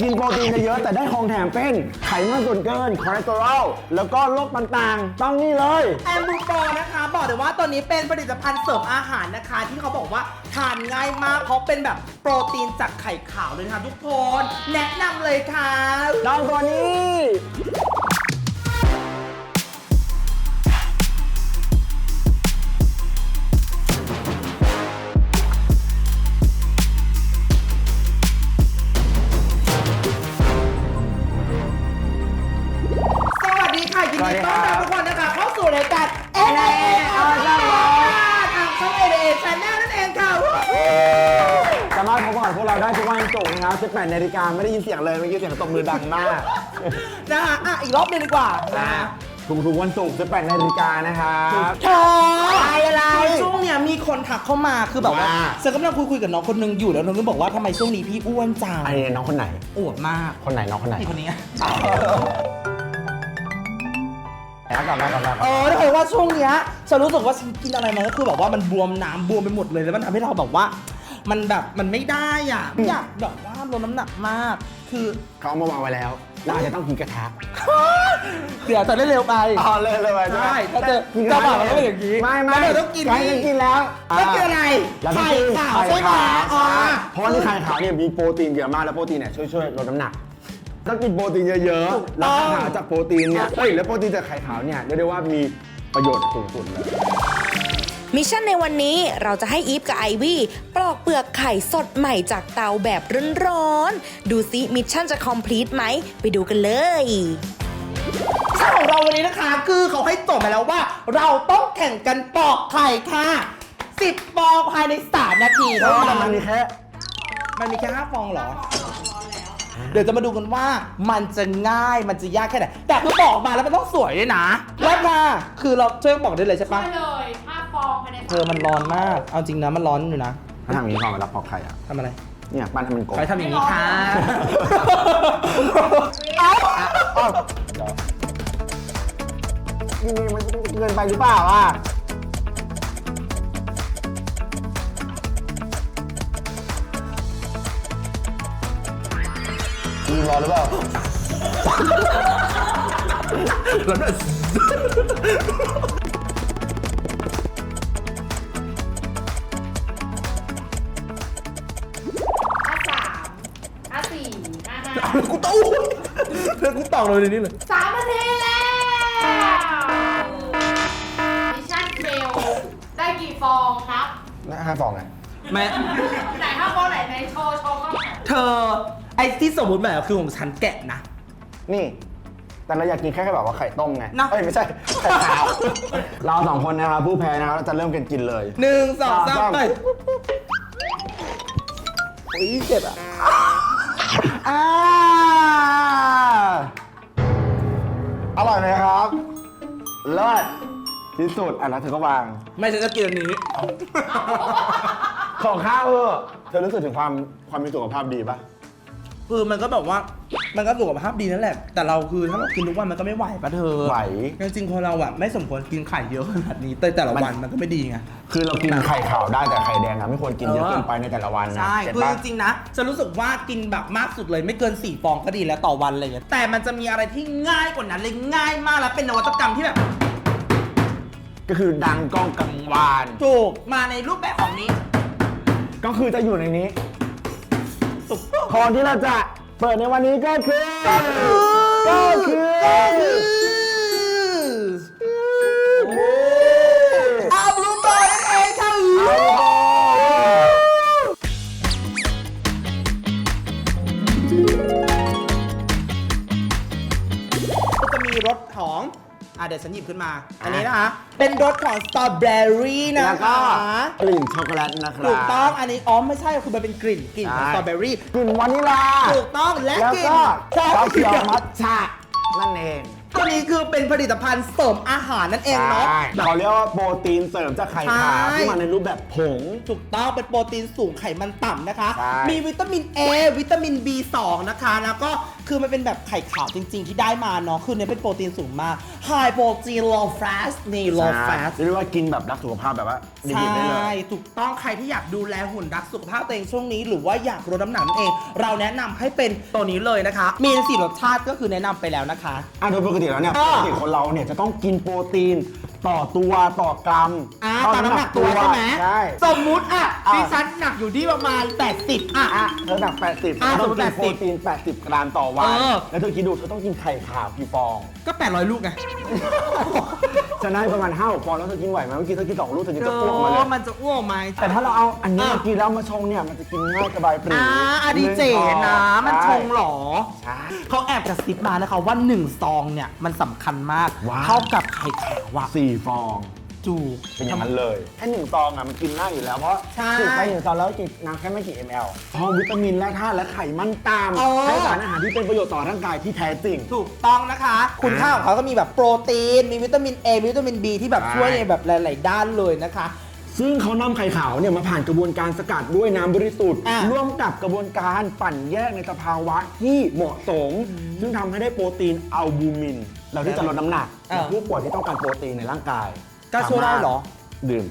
กินโปรตีนเยอะๆแต่ได้ของแถมเป็นไขมันส่วนเกินคอเลสเตอรอลแล้วก็โรคต่างๆ ต้องนี่เลย แอมบูโปนะคะ บอกเลยว่าตัวนี้เป็นผลิตภัณฑ์เสริมอาหารนะคะ ที่เขาบอกว่าทานง่ายมากเพราะเป็นแบบโปรตีนจากไข่ขาวเลยนะคะทุกคน แนะนำเลยค่ะ น้องตัวนี้ นดีต้อนรับทุกคนนะคะเข้าสู่รายการ N I A ออนไลน์ทางช่อง N I A Channel นั่นเองค่ะสามารถพบกับพวกเราได้ทุกวันศุกร์นะครับ18นาฬิกาไม่ได้ยินเสียงเลยเมื่อกี้เสียงตบมือดังมาก นะคะอะอีกรอบหนึงดีกว่านะทุกๆวันศุกร์18นาฬิกานะครับ เธออะไรช่วงเนี้ยมีคนทักเข้ามาคือแบบว่าว่า ฉันกำลังคุยคุยๆกับน้องคนนึงอยู่แล้วน้องก็บอกว่าทำไมช่วงนี้พี่อ้วนจังไอ้น้องคนไหน อวดมากคนไหนน้องคนไหน นี่คนนี้ แล้วกลับมากับมาเออถ้าเกิดว่าช่วงเนี้ยฉันรู้สึกว่าฉันกินอะไรมาก็คือแบบว่ามันบวมน้ำบวมไปหมดเลยแล้วมันทำให้เราแบบว่า มันแบบมันไม่ได้อะไม่อยากแบบว่าลดน้ำหนักมาก คือ เขาเอามาวางไว้แล้ว เราอาจจะต้องกินกระทะเดี๋ยวจะได้เร็วไป อ๋อเลยเลยใช่ถ้าเจอเจ้าบ่าวมันก็เป็นอย่างนี้ไม่ไม่แล้วเดี๋ยวต้องกินใช่ต้องกินแล้วต้องกินอะไรเราต้องไข่กินขาวใช่ไหมอ๋อเพราะว่าในไข่ขาวเนี่ยมีโปรตีนเยอะมากแล้วโปรตีนเนี่ยช่วยช่วยลดน้ำหนัก ต้องกินโปรตีนเยอะๆแล้วไข่ขาวจากโปรตีนเนี่ยเอ้ยแล้วโปรตีนจากไข่ขาวเนี่ยเรียกได้ว่ามีประโยชน์สูงสุดเลย มิชชั่นในวันนี้เราจะให้อีฟกับไอวี่ปลอกเปลือกไข่สดใหม่จากเตาแบบร้อนๆ ดูซิมิชชั่นจะคอมพลีทไหม ไปดูกันเลยช่วงของเราวันนี้นะคะคือเขาให้โจทย์มาแล้วว่า เราต้องแข่งกันปอกไข่ค่ะ 10ฟองภายใน 3 นาทีแล้เท่าวมันั้นนมีแค่ มันมีแค่5ฟองเหรอ เดี๋ยวจะมาดูกันว่ามันจะง่ายมันจะยากแค่ไหน แต่คือบอกมาแล้วมันต้องสวยด้วยนะแล้วค่ะคือเราช่วยบอกได้เลยใช่ไปปะเลยห้าฟองภายในเธอมันร้อนมาก เอาจริงนะมันร้อนอยู่นะถ้าทำอย่างนี้พอเวลาปอกไข่อะทำอะไรเนี่ยปั้นให้มันกลมใครทำอย่างนี้ค่ะ อ้าวเดี๋ยวนี่มันเกินไปหรือเปล่าอะ มีรอหรือเปล่าแล้วเนี่ยห้าสามห้าสี่ห้าห้าแล้วกูต้องแล้วกูตอกเลยในนี้เลย สามนาทีแล้วมิชชั่นเฟลได้กี่ฟองครับนะห้าฟองไงแม่ไหนห้าฟองไหนในโชว์โชว์ก็เธอ ไอ้ที่สมมติแบบคือของฉันแกะนะ นี่ แต่เราอยากกินแค่แบบว่าไข่ต้มไงนะ เอ้ยไม่ใช่ไข่ขาว เราสองคนนะครับผู้แพ้นะครับเราจะเริ่มกันกินเลย หนึ่งสองสามสามไปอุ้ยเจ็บอะอ่าอร่อยไหมครับเลิศที่สุดอะแล้วเธอก็วาง ไม่ฉันจะกินอันนี้ ของข้าวเออเธอรู้สึกถึงความความมีสุขภาพดีปะ คือมันก็แบบว่ามันก็สุขภาพดีนั่นแหละ แต่เราคือถ้าเรากินทุกวันมันก็ไม่ไหวปะเธอไหว จริงๆคนเราอะไม่สมควรกินไข่เยอะขนาดนี้แต่แต่ละวันมันก็ไม่ดีไง คือเรากินไข่ขาวได้แต่ไข่แดงอะไม่ควรกินเยอะเกินไปในแต่ละวันนะใช่เก็ตคือปะ จริงๆนะฉันรู้สึกว่ากินแบบมากสุดเลยไม่เกิน 4 ฟองก็ดีแล้วต่อวันอะไรอย่างเงี้ยแต่มันจะมีอะไรที่ง่ายกว่านั้นเลยง่ายมากแล้วเป็นนวัตกรรมที่แบบก็คือดังก้องกังวาน ถูกมาในรูปแบบของนี้ ก็คือจะอยู่ในนี้ ของที่เราจะเปิดในวันนี้ก็คือ ก็คืออาบลูบอยนั่นเองค่ะก็จะมีรสของ อะเดี๋ยวฉันหยิบขึ้นมา อันนี้นะคะ เป็นรสของสตรอเบอรี่นะแล้วก็คะกลิ่นช็อกโกแลตนะครับถูกต้องอันนี้อ๋อไม่ใช่คือมันเป็นกลิ่นกลิ่นของใช่สตรอเบอรี่กลิ่นวานิลา ถูกต้องและแล้วกลิ่นก็ชาชาเขีเขียยววมัทฉะนั่นเอง ตัวนี้คือเป็นผลิตภัณฑ์เสริมอาหารนั่นเองเนาะ ใช่แบบเขาเรียกว่าโปรตีนเสริมจากไข่ขาวใช่ ที่มาในรูปแบบผง ถูกต้องเป็นโปรตีนสูงไขมันต่ำนะคะ ใช่มีวิตามิน A วิตามิน B2 นะคะ แล้วก็ คือมันเป็นแบบไข่ขาวจริง ๆ ที่ได้มาเนาะคือเนี่ยเป็นโปรตีนสูงมาก High protein low fat นี่ low ใช่ fat เรียกว่ากินแบบรักสุขภาพแบบว่าใชดีๆได้เล่ย ถูกต้องใครที่อยากดูแลหุ่นรักสุขภาพตัวเองช่วงนี้ หรือว่าอยากลดน้ำหนักนั่นเอง เราแนะนำให้เป็นตัวนี้เลยนะคะ มีสี่รสชาติก็คือแนะนำไปแล้วนะคะ อะโดยปกติแล้วเนี่ยอ่าปกติคนเราเนี่ยจะต้องกินโปรตีน ต่อตัวต่อกรัมอ่าเท่ตามน้ำหนักตัวใช่ไหมใช่ สมมุติอะอะ ดิฉันหนักอยู่ที่ประมาณ 80 อะ อะเธอหนัก 80อะเธอต้องกินสมมุติโปรตีน 80 กรัมต่อวัน เออ แล้วเธอคิดดูเธอต้องกินไข่ขาวกี่ฟอง ก็ 800 ลูกไง จะได้ประมาณ5 6ฟองแล้วเธอกินไหวไหมเมื่อกี้เธอกินสองลูกเธอกินเอจะอ้วกมาเลยอมันจะอ้วกไหมแต่ถ้าเราเอาอันนี้อะมากินแล้วมาชงเนี่ยมันจะกินง่ายสบายปรีอ่าอะดีเจนะ มันชงเหรอใช่เขาแอบกระซิบมานะคะว่า1ซองเนี่ยมันสำคัญมากว้าวเท่ากับไข่ขาวอะสี่ฟอง จูกเป็นอย่างนั้นเลยแค่หนึ่งซองอะมันกินง่ายอยู่แล้วเพราะใช่สูบไปหนึ่งซองแล้วกินน้ำแค่ไม่กี่ ml พร้อมวิตามินและธาตุและไขมันตามเออ ให้สารอาหารที่เป็นประโยชน์ต่อร่างกายที่แท้จริง ถูกต้องนะคะ คุณค่าของเขาก็มีแบบโปรตีน มีวิตามิน A วิตามิน B ที่แบบใช่ช่วยในแบบหลาย ๆ ด้านเลยนะคะ ซึ่งเขานำไข่ขาวเนี่ยมาผ่านกระบวนการสกัดด้วยน้ำบริสุทธิ์อะ ร่วมกับกระบวนการปั่นแยกในสภาวะที่เหมาะสม ซึ่งทำให้ได้โปรตีนอัลบูมิน เราที่จะลดน้ำหนักอะผู้ป่วยที่ต้องการโปรตีนในร่างกาย ก็ช่วยได้เหรอ ดื่ม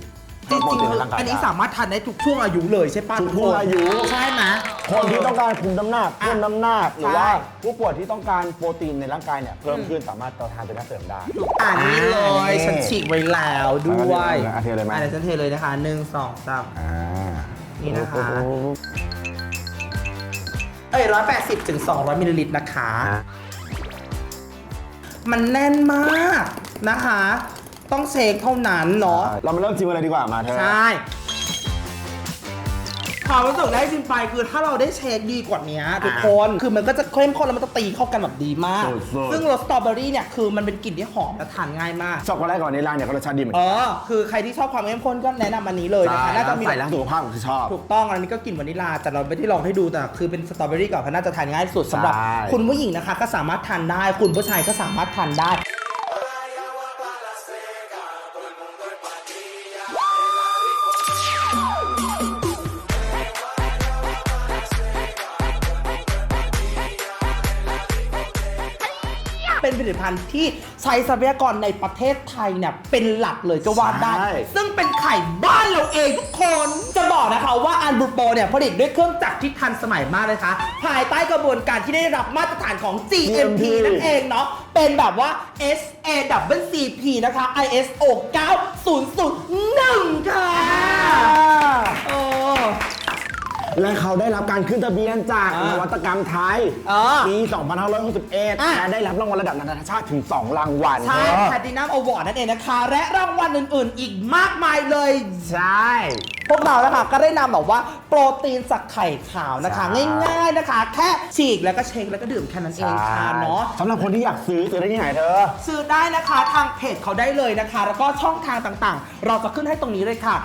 จริงโปตีนในๆร่างกายอันนี้ได้สามารถทานได้ทุกช่วงอายุเลยใช่ป่ะทุกช่วงอายุ ใช่ไหม คนที่ต้องการคุมน้ำหนักอะเพิ่มน้ำหนักหรือใช่ว่าผู้ป่วยที่ต้องการโปรตีนในร่างกายเนี่ยเพิ่มขึ้นสามารถต่อทานเป็นอาหารเสริมได้ อ่านี่เลยฉันฉีกไว้แล้วด้วยอะเทเลยไหมอะเดี๋ยวฉันเทเลยนะคะหนึ่งสองสามอ่านี่นะคะโอ้โหเอ้ยร้อยแปดสิบถึงสองร้อยมิลลิลิตรนะคะอะมันแน่นมากนะคะ ต้องเชคเท่านั้นเนาะ เรามาเริ่มชิมอะไรดีกว่ามาเธอ ใช่ความรู้สึกได้ชิมไปคือถ้าเราได้เชคดีกว่านี้ทุกคน คือมันก็จะเข้มข้นแล้วมันจะตีเข้ากันแบบดีมาก สุดๆ ซึ่งรสสตรอเบอรี่เนี่ยคือมันเป็นกลิ่นที่หอมและทานง่ายมาก ช็อกโกแลตก่อนในร้านเนี่ยก็รสชาติดีเหมือนเอกันอ คือใครที่ชอบความเข้มข้นก็แนะนำอันนี้เลยนะคะใช่น่าจะมี ใส่แล้วสุขภาพคือชอบ ถูกต้องอันนี้ก็กลิ่นวานิลลาแต่เราไม่ได้ลองให้ดูแต่คือเป็นสตรอเบอรี่กับเพราะน่าจะทานง่ายสุดสำหรับ ใช่ คุณผู้หญิงนะคะก็สามารถทานได้ คุณผู้ชายก็สามารถทานได้ ลิตภัณฑ์ที่ใช้ทรัพยากรในประเทศไทยเนี่ยเป็นหลักเลยก็ว่าได้ ใช่ ซึ่งเป็นไข่บ้านเราเองทุกคน จะบอกนะคะว่าอันบูโปเนี่ยผลิตด้วยเครื่องจักรที่ทันสมัยมากเลยคะภายใต้กระบวนการที่ได้รับมาตรฐานของ GMP นั่นเองเนาะ เป็นแบบว่า SAWCP นะคะ ISO 9001 ค่ะโอ้ และเขาได้รับการขึ้นทะเบียนจากอ่านวัตกรรมไทยอ่าปี 2561 อะ และได้รับรางวัลระดับนานาชาติถึง 2 รางวัลใช่เธอแพตินัมอวอร์ดนั่นเองนะคะ และรางวัลอื่น ๆ อีกมากมายเลย ใช่ พวกเรานะคะก็ได้นำแบบว่าโปรตีนจากไข่ขาวนะคะ ใช่ ง่ายๆนะคะ แค่ฉีกแล้วก็เช็คแล้วก็ดื่มแค่นั้นเองค่ะเนาะสำหรับคนที่อยากซื้อซื้อได้ที่ไหนเธอ ซื้อได้นะคะทางเพจเขาได้เลยนะคะ แล้วก็ช่องทางต่างๆ เราจะขึ้นให้ตรงนี้เลยค่ะ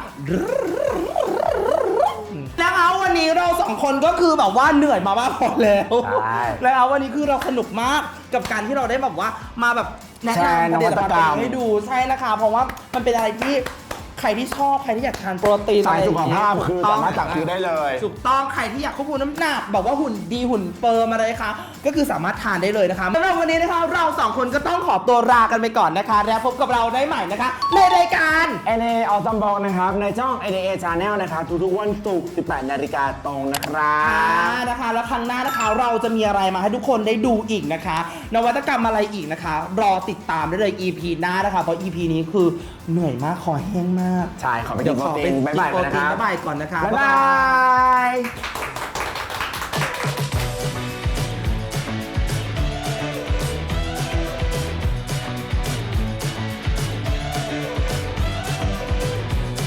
นะคะวันนี้เราสองคนก็คือแบบว่าเหนื่อยมามากพอแล้วใช่แล้ววันนี้คือเราสนุกมากกับการที่เราได้แบบว่ามาแบบแนะแชร์นำนวัตกรรมให้ดูใช่นะคะ เพราะว่ามันเป็นอะไรที่ ใครที่ชอบใครที่อยากทานโปรตีนสายสุขภาพะไรย่งคือเงี้ยสามารถสั่งซื้อได้เลย ถูกต้องใครที่อยากควบคุมน้ำหนักแบบว่าหุ่นดีหุ่นเฟิร์มอะไรคะก็คือสามารถทานได้เลยนะคะสำหรับวันนี้นะคะเราสองคนก็ต้องขอตัวลากันไปก่อนนะคะ แล้วพบกับเราได้ใหม่นะคะ ในรายการ NA ออซัมบอกนะครับในช่อง NA Channel นะครับทุกๆวันศุกร์18นาฬิกาตรงนะครับนะคะ แล้วครั้งหน้านะคะเราจะมีอะไรมาให้ทุกคนได้ดูอีกนะคะ นวัตกรรมอะไรอีกนะคะ รอติดตามได้เลย EP หน้านะคะเพราะ EP นี้คือเหนื่อยมากคอแห้งมากใช่ขอไปกินโปรตีนบ๊ายบายก่อนนะครับ บ๊ายบายก่อนนะคะบ๊ายบาย